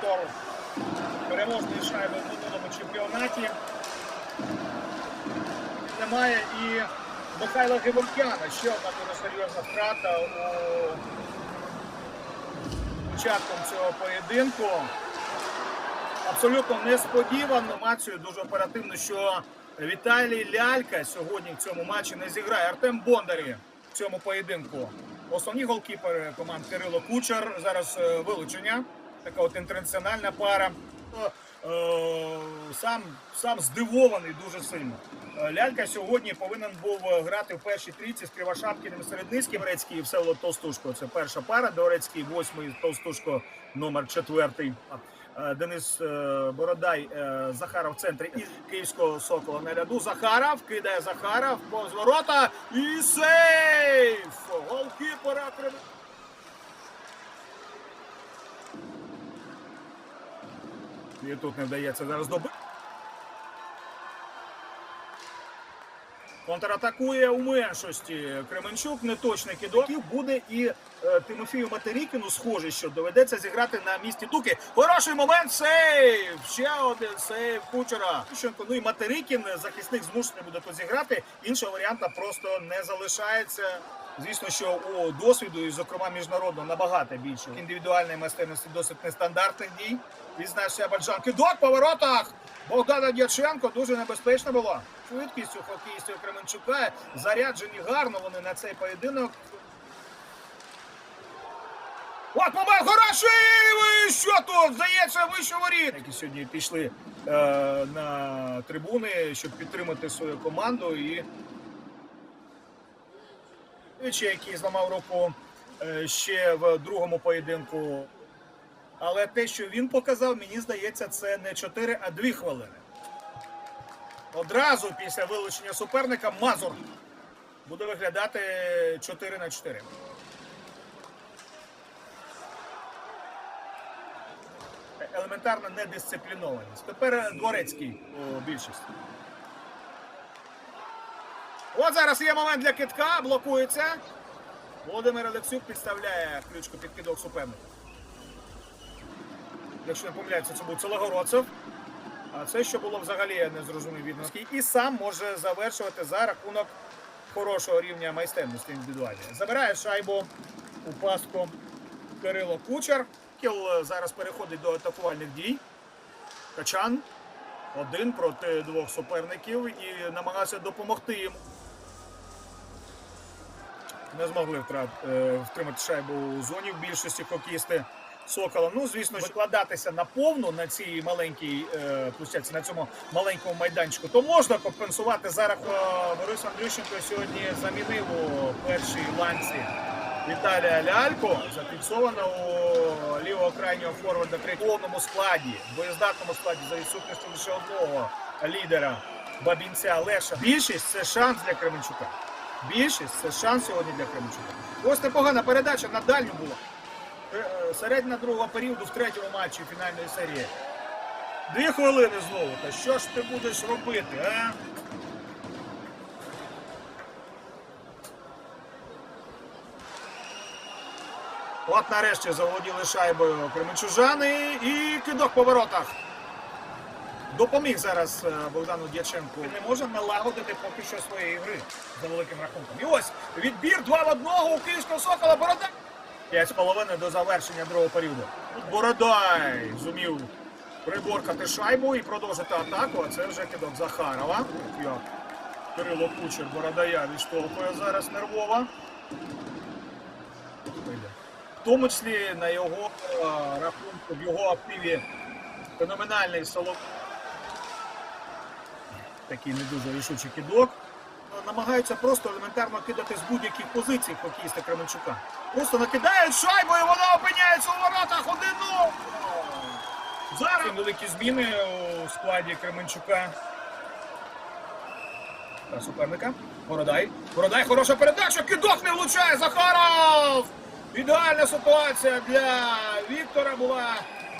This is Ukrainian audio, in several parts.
автор переможної шайби в минулому чемпіонаті. Немає і Михайла Геворкяна. Ще одна дуже серйозна втрата у початком цього поєдинку. Абсолютно несподівано мацію дуже оперативно, що Віталій Лялька сьогодні в цьому матчі не зіграє. Артем Бондарі в цьому поєдинку. Основні голкіпери команд Кирило Кучер. Зараз е, вилучення. Така от інтернаціональна пара. Е, Сам, сам здивований дуже сильно. Е, Лялька сьогодні повинен був е, грати в першій трійці з Кривошапкіним Середницьким. Орецький і Всеволод Толстушко. Це перша пара. Дорецький, восьмий Толстушко, номер четвертий. Денис Бородай, Захаров в центрі і київського сокола на ряду. Захаров кидає Захаров повз ворота і сейф! Голкіпера Крим... І тут не вдається зараз добити. Контратакує у меншості Кременчук, неточний кидок. Буде і е, Тимофію Матерікіну схоже, що доведеться зіграти на місці Туки. Хороший момент, сейв! Ще один сейв Кучера. Ну і Матерікін, захисник змушений буде тут зіграти. Іншого варіанта просто не залишається. Звісно, що у досвіду, і, зокрема, міжнародно набагато більше. Індивідуальної майстерності досить нестандартних дій. Відзначився Баджан. Кидок по воротах! Богдана Дяченко дуже небезпечно було. Швидкість у хокеїстів Кременчука заряджені гарно вони на цей поєдинок. От момент хороший! Ви що тут? Здається, вище воріт! Які сьогодні пішли е, на трибуни, щоб підтримати свою команду і який зламав руку е, ще в другому поєдинку. Але те, що він показав, мені здається, це не 4, а 2 хвилини. Одразу після вилучення суперника Мазур буде виглядати 4 на 4. Елементарна недисциплінованість. Тепер Дворецький у більшості. От зараз є момент для китка, блокується. Володимир Олексюк підставляє ключку під кидок суперника. Якщо не помиляється, це був Целогородцев. А це, що було взагалі, я не зрозумів від носки. І сам може завершувати за рахунок хорошого рівня майстерності індивідуальної. Забирає шайбу у паску Кирило Кучер. Кіл е, зараз переходить до атакувальних дій. Качан один проти двох суперників і намагався допомогти їм. Не змогли е, втримати шайбу у зоні в більшості хокеїсти Сокола. Ну, звісно, викладатися на повну на цій маленькій е, на цьому маленькому майданчику, то можна компенсувати зараз. Е, Борис Андрющенко сьогодні замінив у першій ланці Віталія Лялько. Зафіксовано у лівого крайнього форварда при повному складі, боєздатному складі за відсутністю лише одного лідера Бабінця Леша. Більшість це шанс для Кременчука. Більшість це шанс сьогодні для Кременчука. Ось непогана передача на дальню була. Е, е, Середина другого періоду в третьому матчі фінальної серії. Дві хвилини знову. Та що ж ти будеш робити, а? От нарешті заволоділи шайбою кременчужани і кидок по воротах. Допоміг зараз е, Богдану Дяченку. Не може налагодити поки що своєї гри за великим рахунком. І ось відбір 2 в 1 у Київського Сокола. Бородай. 5,5 до завершення другого періоду. Тут Бородай зумів приборкати шайбу і продовжити атаку. А це вже кидок Захарова. Кирило Кучер Бородая відштовхує зараз нервово. В тому числі на його е, рахунку, в його активі феноменальний соло. Такий не дуже рішучий кидок. Намагаються просто елементарно кидати з будь-яких позицій хокеїста Кременчука. Просто накидають шайбу і вона опиняється у воротах 1-0. Зараз великі зміни у складі Кременчука. Суперника. Бородай. Бородай, хороша передача. Кидок не влучає. Захаров! Ідеальна ситуація для Віктора була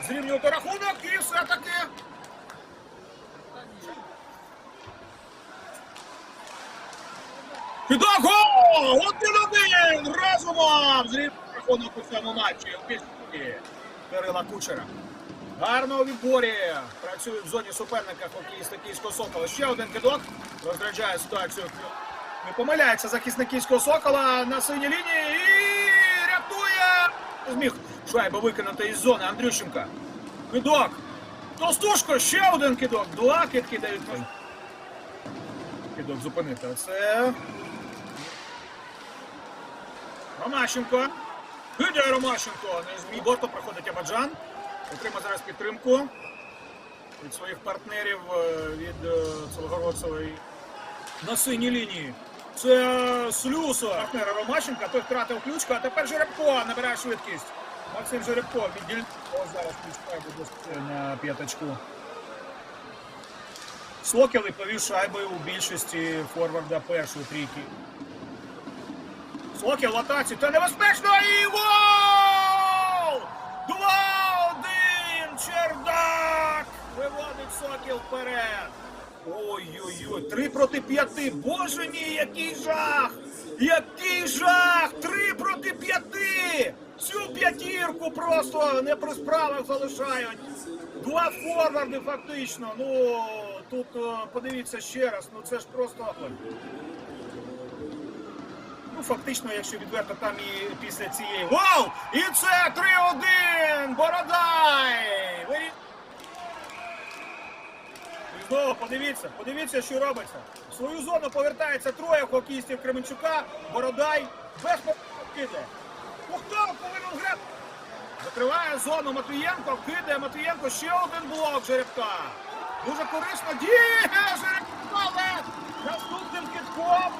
зрівнювати рахунок і все-таки. Гол! Один-один! Разумом! Зрівнювати рахунок у цьому матчі. У Кирила Кучера. Гарно у відборі. Працює в зоні суперника хокеїста Київського Сокола. Ще один кидок. Розряджає ситуацію. Не помиляється захисник Київського Сокола на синій лінії і рятує. Зміг шайбу викинути із зони Андрющенка. Кидок. Толстушко, ще один кидок. Два кидки дають. Кидок зупинити. Це Ромащенко. Кидає Ромащенко. Не зміг. Борто проходить Абаджан. Отримає зараз підтримку від своїх партнерів е, від е, Целогородцевої на синій лінії. Це Слюса, партнера Ромащенка, той втратив ключку, а тепер Жеребко набирає швидкість. Максим Жеребко відділ... Ось зараз ключка буде на п'ятачку. Сокіли повів шайби у більшості форварда першої трійки. Сокіл в атаці, це небезпечно і гол! 2-1! Чердак! Виводить Сокіл вперед. Ой-ой-ой, три проти п'яти. Боже мій, який жах! Який жах! Три проти п'яти! Цю п'ятірку просто не при справах залишають. Два форварди фактично. Ну тут е, подивіться ще раз. Ну це ж просто. Ну, фактично, якщо відверто, там і після цієї. Гол! І це 3-1! Бородай! Вирі... І знову подивіться, подивіться, що робиться. В свою зону повертається троє хокеїстів Кременчука. Бородай без. Ну хто повинен грати? Закриває зону Матвієнко, кидає Матвієнко ще один блок жеребка. Дуже корисно діє жеребка, але наступним кидком е,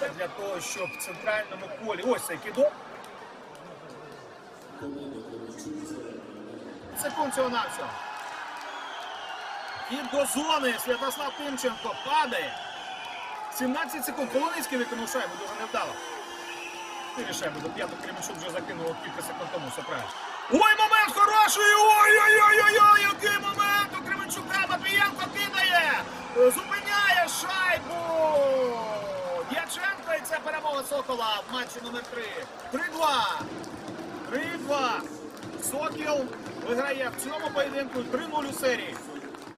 це для того, щоб в центральному колі. Ось цей кидок. Секунд цього навсього. І до зони Святослав Тимченко падає. 17 секунд. Полоницький виконав шайбу, дуже невдало. Чотири шайби до п'ятого Кременчук вже закинув кілька секунд тому, все правильно. Ой, момент хороший! Ой-ой-ой-ой-ой! Який момент у Кременчука! Матвієнко кидає! Зупиняє шайбу! Дяченко і це перемога Сокола в матчі номер 3. 3-2. 3-2. Сокіл виграє в цьому поєдинку 3-0 у серії.